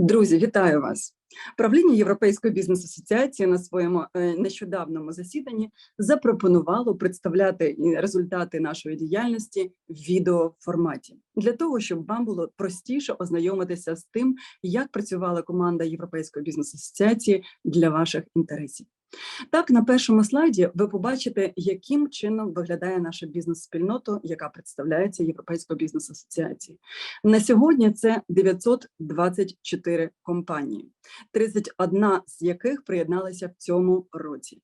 Друзі, вітаю вас! Правління Європейської бізнес-асоціації на своєму е, нещодавному засіданні запропонувало представляти результати нашої діяльності в відеоформаті для того, щоб вам було простіше ознайомитися з тим, як працювала команда Європейської бізнес-асоціації для ваших інтересів. Так, на першому слайді ви побачите, яким чином виглядає наша бізнес-спільнота, яка представляється Європейською бізнес-асоціацією. На сьогодні це 924 компанії, 31 з яких приєдналися в цьому році.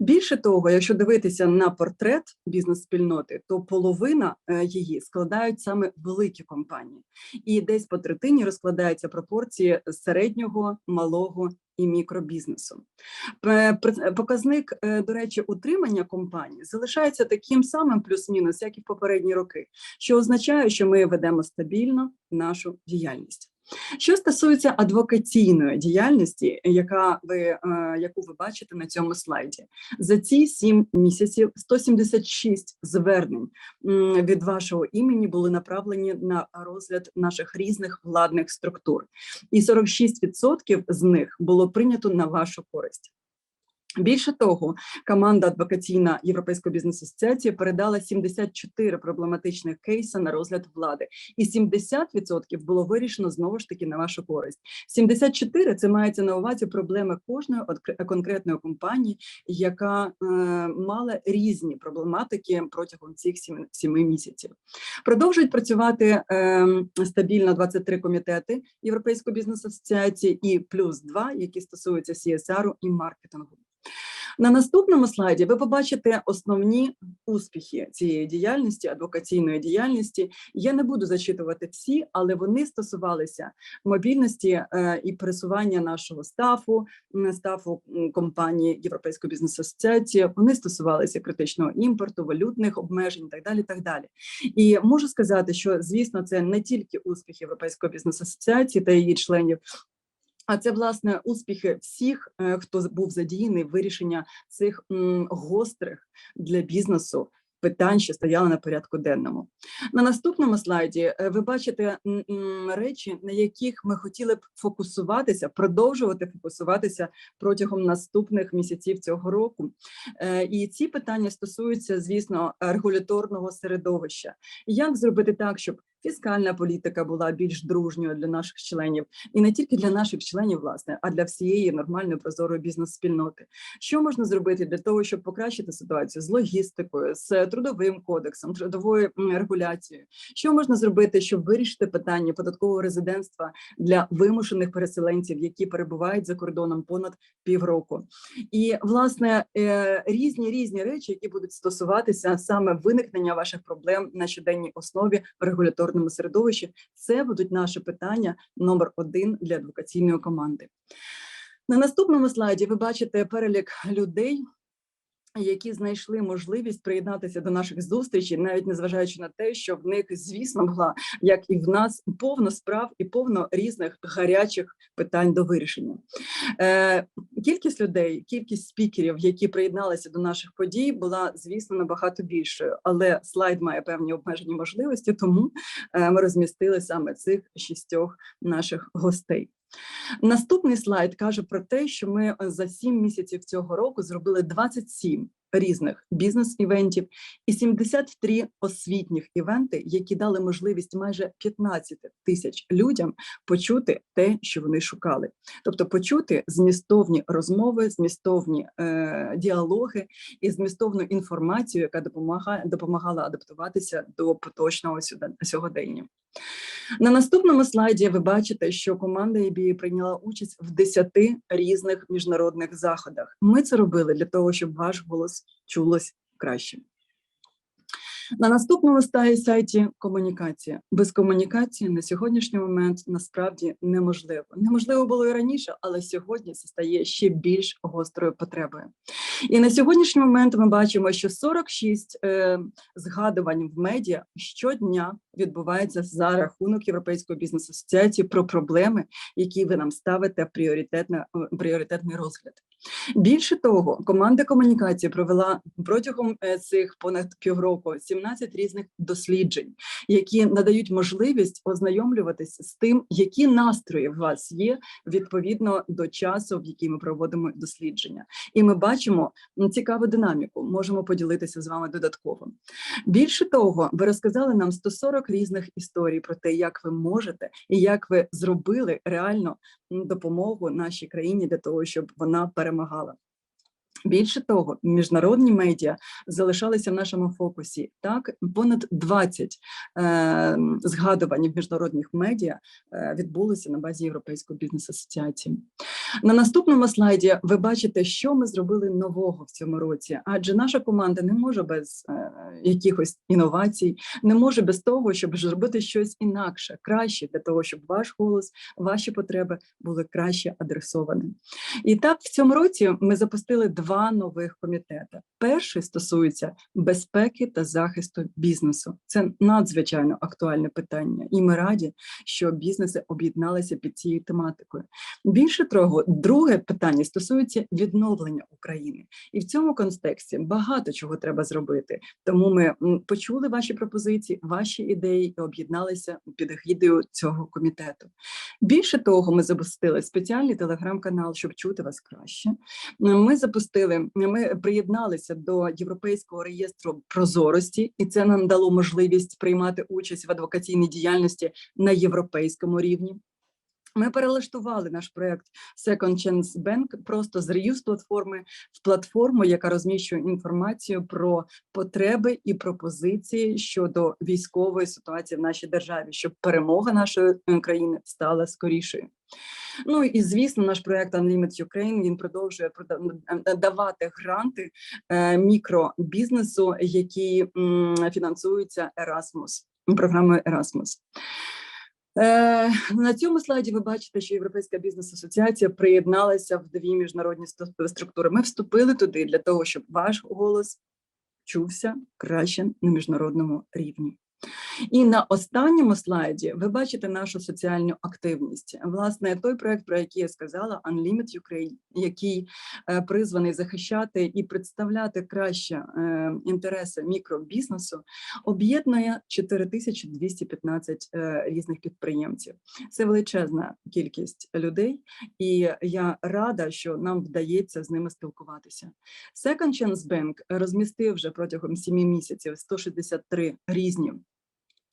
Більше того, якщо дивитися на портрет бізнес-спільноти, то половина е, її складають саме великі компанії, і десь по третині розкладаються пропорції середнього, малого і мікробізнесу. Показник, е, до речі, утримання компанії залишається таким самим плюс-мінус, як і в попередні роки, що означає, що ми ведемо стабільно нашу діяльність. Що стосується адвокаційної діяльності, яка ви е, яку ви бачите на цьому слайді, за ці сім місяців 176 звернень від вашого імені були направлені на розгляд наших різних владних структур, і 46% з них було прийнято на вашу користь. Більше того, команда адвокаційна Європейської бізнес-асоціації передала 74 проблематичних кейси на розгляд влади, і 70% було вирішено знову ж таки на вашу користь. 74 – це мається на увазі проблеми кожної конкретної компанії, яка е, мала різні проблематики протягом цих 7 місяців. Продовжують працювати е, стабільно 23 комітети Європейської бізнес-асоціації і плюс 2, які стосуються CSR і маркетингу. На наступному слайді ви побачите основні успіхи цієї діяльності, адвокаційної діяльності. Я не буду зачитувати всі, але вони стосувалися мобільності е, і пересування нашого стафу, стафу компанії Європейської бізнес-асоціації. Вони стосувалися критичного імпорту, валютних обмежень, і так далі. Так далі. І можу сказати, що звісно, це не тільки успіх Європейської бізнес-асоціації та її членів, а це власне успіхи всіх, е, хто був задіяний в вирішення цих гострих для бізнесу питань, що стояли на порядку денному. На наступному слайді е, ви бачите речі, на яких ми хотіли б фокусуватися, продовжувати фокусуватися протягом наступних місяців цього року. Е, і ці питання стосуються, звісно, регуляторного середовища. Як зробити так, щоб фіскальна політика була більш дружньою для наших членів, і не тільки для наших членів, власне, а для всієї нормальної прозорої бізнес-спільноти. Що можна зробити для того, щоб покращити ситуацію з логістикою, з трудовим кодексом, трудовою регуляцією? Що можна зробити, щоб вирішити питання податкового резидентства для вимушених переселенців, які перебувають за кордоном понад півроку? І власне е, різні різні речі, які будуть стосуватися саме виникнення ваших проблем на щоденній основі в регуляторному середовищі. Це будуть наші питання номер один для адвокаційної команди. На наступному слайді ви бачите перелік людей, які знайшли можливість приєднатися до наших зустрічей, навіть незважаючи на те, що в них, звісно, була як і в нас повно справ і повно різних гарячих питань до вирішення. Е, Кількість людей, кількість спікерів, які приєдналися до наших подій, була звісно набагато більшою, але слайд має певні обмежені можливості, тому е, ми розмістили саме цих шістьох наших гостей. Наступний слайд каже про те, що ми е, за сім місяців цього року зробили 27 різних бізнес-івентів і 73 освітніх івенти, які дали можливість майже 15 тисяч людям почути те, що вони шукали, тобто почути змістовні розмови, змістовні е, діалоги і змістовну інформацію, яка допомагає допомагала адаптуватися до поточного сьогодення. На наступному слайді ви бачите, що команда EBA прийняла участь в 10 різних міжнародних заходах. Ми це робили для того, щоб ваш голос чулось краще. На наступному сайті комунікація. Без комунікації на сьогоднішній момент насправді неможливо. Неможливо було і раніше, але сьогодні це стає ще більш гострою потребою. І на сьогоднішній момент ми бачимо, що 46 е, згадувань в медіа щодня відбувається за рахунок Європейської бізнес-асоціації про проблеми, які ви нам ставите пріоритетний розгляд. Більше того, команда комунікації провела протягом е, цих понад півроку 17 різних досліджень, які надають можливість ознайомлюватися з тим, які настрої в вас є відповідно до часу, в який ми проводимо дослідження. І ми бачимо цікаву динаміку. Можемо поділитися з вами додатково. Більше того, ви розказали нам 140 різних історій про те, як ви можете і як ви зробили реально допомогу нашій країні для того, щоб вона перемагала. Більше того, міжнародні медіа залишалися в нашому фокусі. Так, понад 20 е, згадувань в міжнародних медіа е, відбулося на базі Європейської бізнес-асоціації. На наступному слайді ви бачите, що ми зробили нового в цьому році, адже наша команда не може без е, якихось інновацій, не може без того, щоб зробити щось інакше, краще для того, щоб ваш голос, ваші потреби були краще адресовані. І так, в цьому році ми запустили два нових комітети. Перший стосується безпеки та захисту бізнесу. Це надзвичайно актуальне питання, і ми раді, що бізнеси об'єдналися під цією тематикою. Більше того, друге питання стосується відновлення України, і в цьому контексті багато чого треба зробити. Тому ми почули ваші пропозиції, ваші ідеї і об'єдналися під егідою цього комітету. Більше того, ми запустили спеціальний телеграм-канал, щоб чути вас краще. Ми запустили, ми приєдналися до європейського реєстру прозорості, і це нам дало можливість приймати участь в адвокаційній діяльності на європейському рівні. Ми перелаштували наш проект Second Chance Bank просто з reuse платформи в платформу, яка розміщує інформацію про потреби і пропозиції щодо військової ситуації в нашій державі, щоб перемога нашої е, країни стала скорішою. Ну і звісно, наш проект Unlimited Ukraine він продовжує е, давати гранти е, мікробізнесу, які фінансуються Erasmus, програмою Erasmus. Е, На цьому слайді ви бачите, що Європейська бізнес-асоціація приєдналася в дві міжнародні структури. Ми вступили туди для того, щоб ваш голос чувся краще на міжнародному рівні. І на останньому слайді ви бачите нашу соціальну активність. Власне, той проект, про який я сказала, Unlimited Ukraine, який е, призваний захищати і представляти краще е, інтереси мікробізнесу, об'єднує 4215 е, різних підприємців. Це величезна кількість людей, і я рада, що нам вдається з ними спілкуватися. Second Chance Bank розмістив вже протягом 7 місяців 163 різні.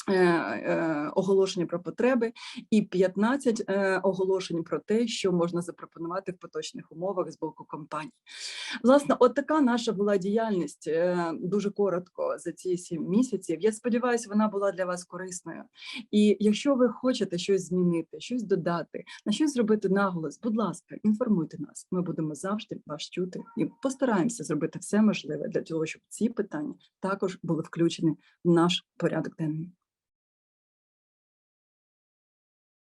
Е, е, Оголошення про потреби і 15 е, оголошень про те, що можна запропонувати в поточних умовах з боку компаній. Власне, от така наша була діяльність дуже коротко за ці 7 місяців. Я сподіваюся, вона була для вас корисною. І якщо ви хочете щось змінити, щось додати, на щось зробити наголос, будь ласка, інформуйте нас. Ми будемо завжди вас чути і постараємося зробити все можливе для того, щоб ці питання також були включені в наш порядок денний.